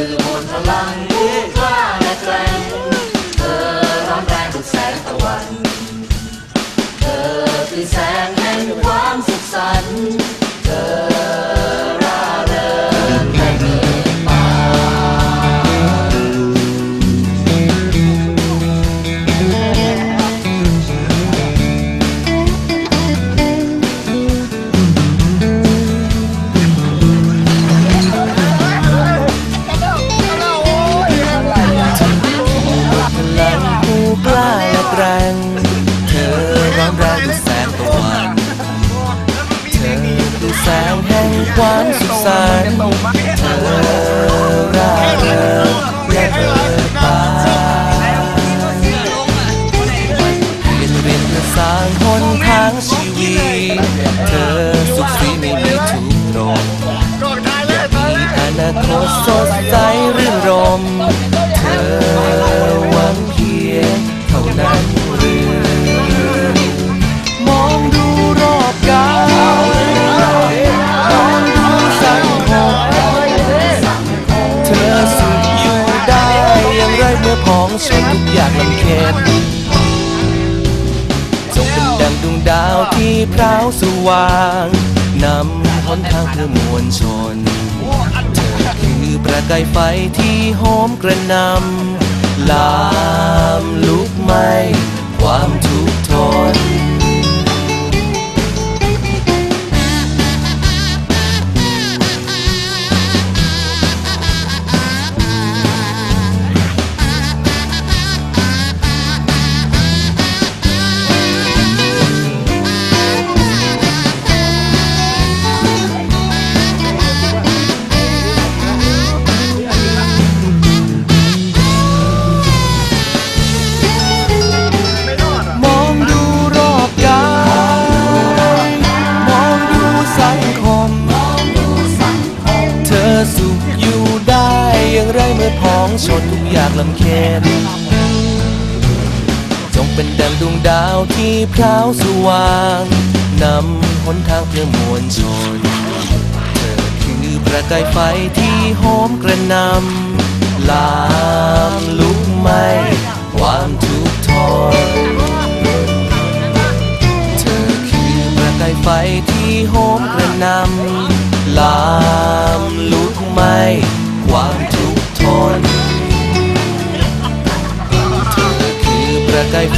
อมลพลังผู้กล้าและแกร่งเธอร้อนแรงทุกแสงตะวัน เธอคือแสงแห่งความสุขสันต์ ความสุขสันต์เธอรักเธอแยกเธอไปเป็นสร้างหนทางชีวิต เธอสุขสีไม่มีถูกโรมมีอนาคตสดใสรื่นรม เธอ ช่ทุกอย่างลำเค็ญจงเป็นดังดวงดาวที่พร้าวสว่างนำหนทางเพื่อมวลชน เธอคือประกายไฟที่หอมกระนำลามลุกไหมความ อยางลำเค็นจงเป็นดังดวงดาวที่พราวสว่างนำหนทางเพื่อมวลชน เธอคือประกายไฟที่โหมกระนำลามลุกไหมความทุกข์ทนเธอคือประกายไฟที่โหมกระนำ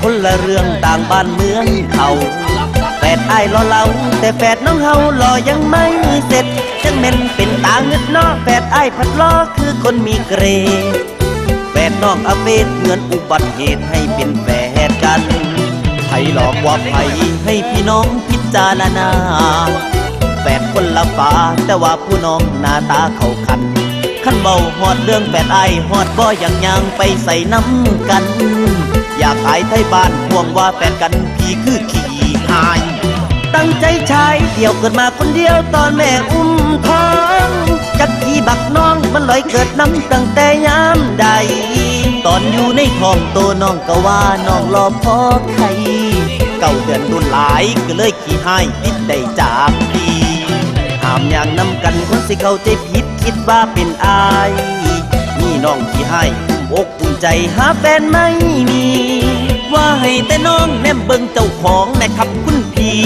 คนละเรื่องต่างบ้านเมืองเขาแปดไอ้รอเรา แต่แปดน้องเฮารอยังไม่เสร็จจังเม่นเป็นตาเงึดนอแปดไอ้พัดล้อคือคนมีเกรแปดน้องอาเวทเหมือนอุบัติเหตุให้เป็นแฝดกันไผหลอกว่าไผให้พี่น้องพิจารณาแปดคนละป่าแต่ว่าผู้น้องหน้าตาเขาคันขันเบาฮอดเรื่องแปดไอายฮอดบ่อย่างยางไปใส่น้ำกัน อยากอายไทยบ้านห่วงว่าแปดกันพี่คือขี่หาย ตั้งใจชายเดี่ยวเกิดมาคนเดียวตอนแม่อุ้มท้องจักขี่บักน้องมันลอยเกิดน้ำตั้งแต่ยามใด ตอนอยู่ในท้องโตน้องก็ว่าน้องรอพ่อใครเก่าเดือนดุนหลายก็เลยขี่ให้ติดได้จากพี่หามอย่างนำกันคนสิเข้าใจผิดคิดว่าเป็นอายนี่น้องที่ให้ ใจหาแฟนไม่มี ว่าให้แต่น้องแนมเบิงเจ้าของนะครับคุณพี่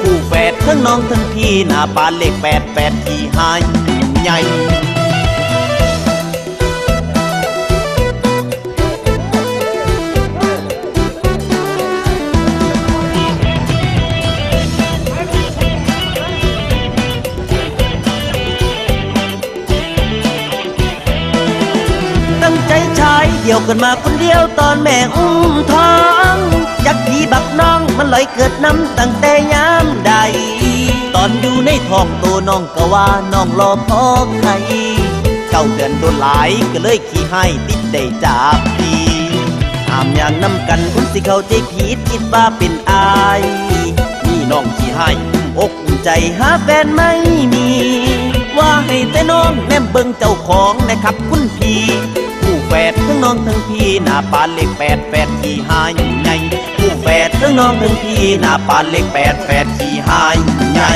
คู่แฝดทั้งน้องทั้งพี่หน้าปานเลขแปดแปดที่หายใหญ่ เดี่ยวกันมาคนเดียวตอนแม่อุ้มท้องจักพี่บักน้องมันลอยเกิดน้ำตั้งแต่ยามใด ตอนอยู่ในท้องตัวน้องก็ว่าน้องรอพ่อใครเก้าเดือนโดนหลายก็เลยขี่ให้ติดได้จากพี่หามอย่างน้ำกันคนสิเขาใจผิดคิดว่าเป็นอายนี่น้องขี่ให้อุ้มอกอุ่นใจหาแฟนไม่มี ว่าให้แต่น้องแนมเบิ่งเจ้าของนะครับคุณพี่ ทั้งน้องทั้งพี่หน้าปานเลขแปดแปดที่หายใหญ่ผู้แฝดทั้งน้องทั้งพี่หน้าปานเลขแปดแปดที่หายใหญ่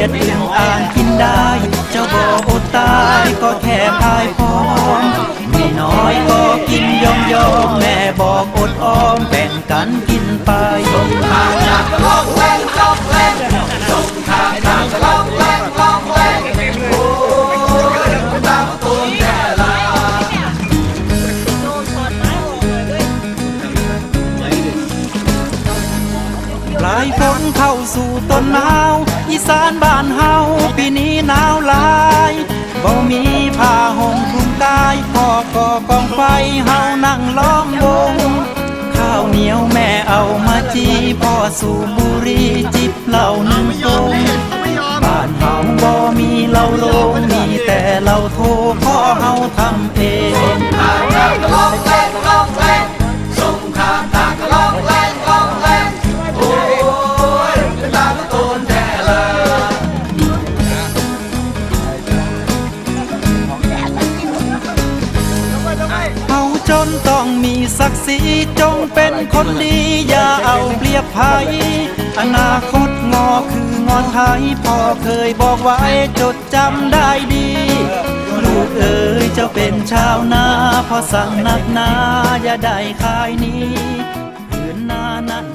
ยดอึ่งอ่านกินได้ เจ้าบ่อดตายก็แค่พายพร้อมไม่น้อยก็กินยอมยอมแม่บอกอดอ้อมแบ่งกันกินไปส่งทางจากโลกแหวนโอกแหวนส่งทางจากโลกแหวน ไฟเฮานั่งล้อมวง ข้าวเหนียวแม่เอามาจีพ่อสูบบุหรีจิบเหล้าหนึ่งตงบ้านเฮาบ่มีเหล้าโรงมีแต่เหล้าโทพ่อเฮาทำเอง นต้องมีศักดิ์ศรีจงเป็นคนดี อย่าเอาเปรียบใครอนาคตงอคืองอนไทยพ่อเคยบอกไว้จดจำได้ดี ลูกเอ๋ยเจ้าเป็นชาวนาพอสั่งนักนาอย่าได้ขายนี้ผืนนานั้น